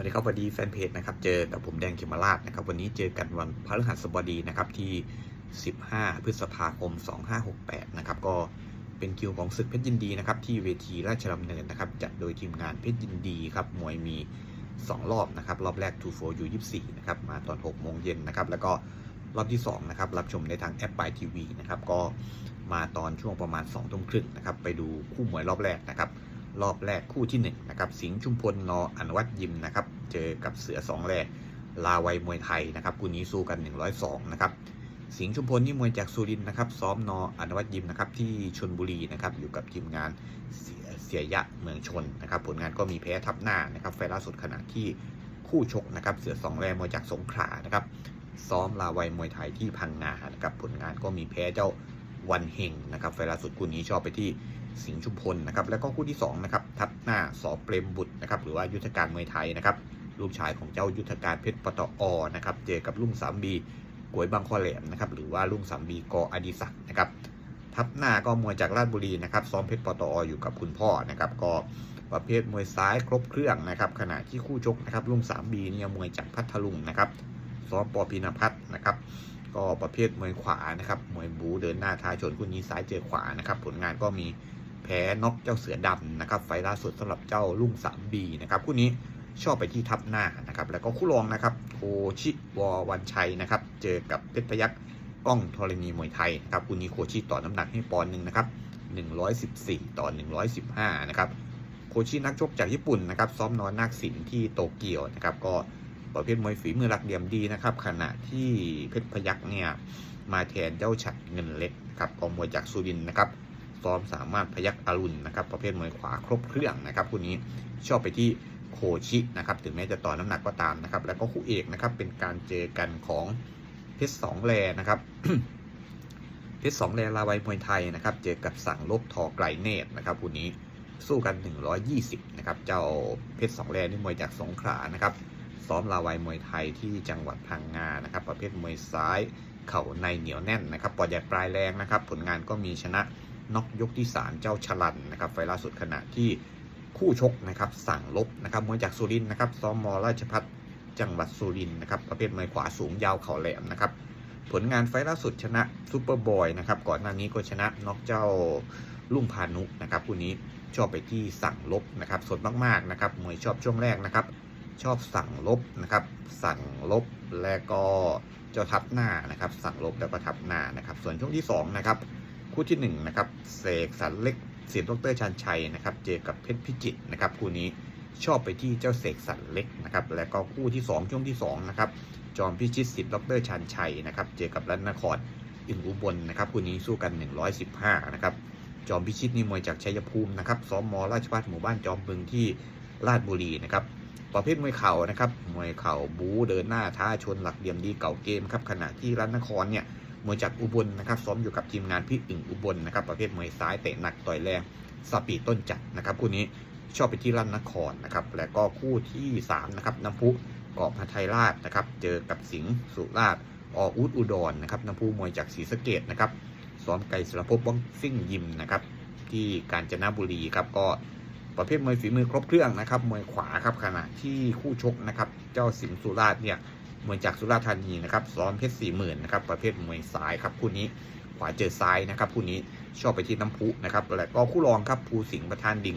วัสดีครับสวัสดีแฟนเพจนะครับ เจอกับผมแดงเขมราชนะครับ วันนี้เจอกันวันพฤหัสบดีนะครับที่ 15 พฤษภาคม 2568 นะครับ ก็เป็นคิวของศึกเพชรยินดีนะครับที่เวทีราชดำเนินนะครับ จัดโดยทีมงานเพชรยินดีครับ มวยมี 2 รอบนะครับ รอบแรก2 4 U 24 นะครับ มาตอน 6 โมงเย็นนะครับ แล้วก็รอบที่ 2 นะครับ รับชมในทางแอปปายทีวีนะครับ ก็มาตอนช่วงประมาณ2ทุ่มครึ่งนะครับ ไปดูคู่มวยรอบแรกนะครับ รอบแรกคู่ที่1นนะครับสิงห์ชุมพลนออนุวัตยิมนะครับเจอกับเสือสองแรกลาวัยมวยไทยนะครับคู่นี้สู้กัน 102นะครับสิงห์ชุมพลนี่มวยจากสุรินทร์นะครับซ้อมนออนุวัตยิมนะครับที่ชนบุรีนะครับอยู่กับทีมงานเสียเสียยะเมืองชนนะครับผลงานก็มีแพ้ทับหน้านะครับไฟล่าสุดขณะที่คู่ชกนะครับเสือสองแรกมวยจากสงขลานะครับซ้อมลาวัยมวยไทยที่พังงานะครับผลงานก็มีแพ้เจ้า วันเฮงนะครับไฟล่าสุดคู่นี้ชอบไปที่สิงห์ชุมพลนะครับแล้วก็คู่ที่2นะครับทับหน้าสอเปรมบุตรนะครับหรือว่ายุทธการมวยไทยนะครับลูกชายของเจ้ายุทธการเพชรปตอนะครับเจอกับลุงสามบีกวยบางข้อแหลมนะครับหรือว่าลุงสามบีกออดิศักดิ์นะครับทับหน้าก็มวยจากราชบุรีนะครับซ้อมเพชรปตออยู่กับคุณพ่อนะครับก็ประเภทมวยซ้ายครบเครื่องนะครับขณะที่คู่ชกนะครับลุงสามบีเนี่ยมวยจากพัทลุงนะครับซ้อมปอพินพัฒนะครับ ก็ประเภทมวยขวานะครับมวยบูเดินหน้าท้าชนคู่นี้ซ้ายเจอขวานะครับ ผลงานก็มีแพ้น็อกเจ้าเสือดำนะครับ ไฟล่าสุดสำหรับเจ้าลุ่งสามบีนะครับคู่นี้ชอบไปที่ทับหน้านะครับ แล้วก็คู่รองนะครับโคชิวอวันชัยนะครับ เจอกับเพชรพยักก้องธรณีมวยไทยนะครับคู่นี้โคชิต่อน้ำหนักให้ปอนหนึ่งนะครับ114 ต่อ 115 นะครับ โคชินักชกจากญี่ปุ่นนะครับ ซ้อมนอนนักศิลป์ที่โตเกียวนะครับ ก็ ประเภทมวยฝีมือหลักเหลี่ยมดีนะครับ ขณะที่เพชรพยักเนี่ยมาแทนเจ้าฉัดเงินเล็กครับกองมวยจากสุรินทร์นะครับซ้อมสามารถพยักอรุณนะครับ ประเภทมวยขวาครบเครื่องนะครับคู่นี้ชอบไปที่โคชินะครับ ถึงแม้จะต่อน้ำหนักก็ตามนะครับ แล้วก็คู่เอกนะครับ เป็นการเจอกันของเพชรสองแลนะครับเพชรสองแลลาวัยมวยไทยนะครับ เจอกับสั่งลบทอไกลเนตรนะครับคู่นี้สู้กัน 120 นะครับ เจ้าเพชรสองแลนี่มวยจากสงขลานะครับ ซ้อมลาวัยมวยไทยที่จังหวัดพังงานะครับ ประเภทมวยซ้ายเข่าในเหนียวแน่นนะครับปอดใหญ่ปลายแรงนะครับ ผลงานก็มีชนะน็อกยกที่ 3 เจ้าชลันนะครับไฟล่าสุดขณะที่คู่ชกนะครับสั่งลบนะครับมวยจากสุรินทร์นะครับซ้อมมอราชพัฒจังหวัดสุรินทร์นะครับประเภทมวยขวาสูงยาวเข่าแหลมนะครับผลงานไฟล่าสุดชนะซูเปอร์บอยนะครับก่อนหน้านี้ก็ชนะน็อกเจ้าลุงพานุนะครับคู่นี้ชอบไปที่สั่งลบนะครับสดมากๆนะครับมวยชอบช่วงแรกนะครับ ชอบสั่งลบนะครับ สั่งลบแล้วก็เจ้าทับหน้านะครับ สั่งลบแล้วก็ทับหน้านะครับ ส่วนช่วงที่2นะครับคู่ที่1นะครับเสกสรรเล็กเสียนดรชันชัยนะครับ เจอกับเพชรพิจิตนะครับคู่นี้ชอบไปที่เจ้าเสกสรรเล็กนะครับ แล้วก็คู่ที่ 2 ช่วงที่2นะครับจอมพิชิตสิทธิ์ดรชันชัยนะครับ เจอกับรัตนครอินอุบลนะครับคู่นี้สู้กัน 115นะครับจอมพิชิตนี่มวยจากชัยภูมินะครับซ้อมมราชพัฒหมู่บ้านจอมบึงที่ราชบุรีนะครับ ประเภทมวยเข่านะครับมวยเข่าบูเดินหน้าท้าชนหลักเหลี่ยมดีเก่าเกมครับขณะที่รัตนครเนี่ยมวยจากอุบลนะครับซ้อมอยู่กับทีมงานพี่อึ่งอุบลนะครับประเภทมวยซ้ายเตะหนักต่อยแรงสปีดต้นจัดนะครับคู่นี้ชอบไปที่รัตนครนะครับและก็คู่ที่3นะครับน้ำพุเกาะพัทยราชนะครับเจอกับสิงห์สุราษฎร์ออุดอุดรนะครับน้ำพุมวยจากศรีสะเกดนะครับซ้อมไก่สรพบบ้องซิ่งยิมนะครับที่กาญจนบุรีครับก็ ประเภทมวยฝีมือครบเครื่องนะครับมวยขวาครับขณะที่คู่ชกนะครับเจ้าสิงห์สุราษฎร์เนี่ยมวยจากสุราษฎร์ธานีนะครับซ้อมเพชรสี่หมื่นนะครับประเภทมวยซ้ายครับคู่นี้ขวาเจอซ้ายนะครับคู่นี้ชอบไปที่น้ำพุนะครับและก็คู่รองครับภูสิงห์ประธานดิ่ง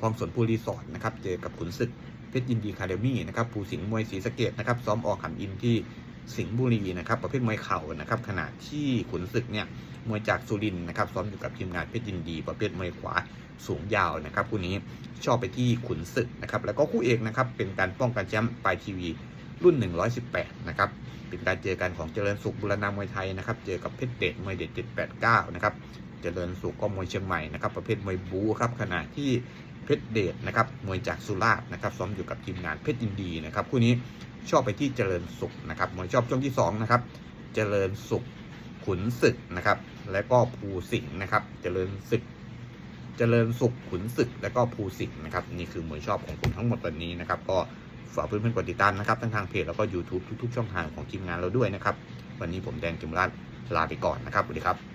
คลองสวนภูรีสอร์ทนะครับเจอกับขุนศึกเพชรยินดีคาเดมี่นะครับภูสิงห์มวยศรีสะเกดนะครับซ้อมออกขันอินที่ สิงห์บุรีนะครับประเภทมวยเข่านะครับขณะที่ขุนศึกเนี่ยมวยจากสุรินนะครับซ้อมอยู่กับทีมงานเพชรยินดี ประเภทมวยขวาสูงยาวนะครับคู่นี้ชอบไปที่ขุนศึกนะครับแล้วก็คู่เอกนะครับเป็นการป้องกันแชมป์ปลายทีวีรุ่น 118 นะครับ เป็นการเจอกันของเจริญสุขบุรณามวยไทยนะครับ เจอกับเพชรเดชมวยเด็ด789 นะครับ เจริญสุขก็มวยเชียงใหม่นะครับ ประเภทมวยบูครับ ขณะที่เพชรเดชนะครับ มวยจากสุราษฎร์นะครับ ซ้อมอยู่กับทีมงานเพชรยินดีนะครับ คู่นี้ ชอบไปที่เจริญสุขนะครับมวยชอบช่วงที่2นะครับเจริญสุขขุนศึกนะครับ และก็ภูสิงห์นะครับ เจริญศึก เจริญสุขขุนศึก และก็ภูสิงห์นะครับ นี่คือมวยชอบของผมทั้งหมดวันนี้นะครับ ก็ฝากเพื่อนๆกดติดตามนะครับทั้งทางเพจแล้วก็ YouTube ทุกๆ ช่องทางของทีมงานเราด้วยนะครับ วันนี้ผมแดงกิมรัตลาไปก่อนนะครับสวัสดีครับ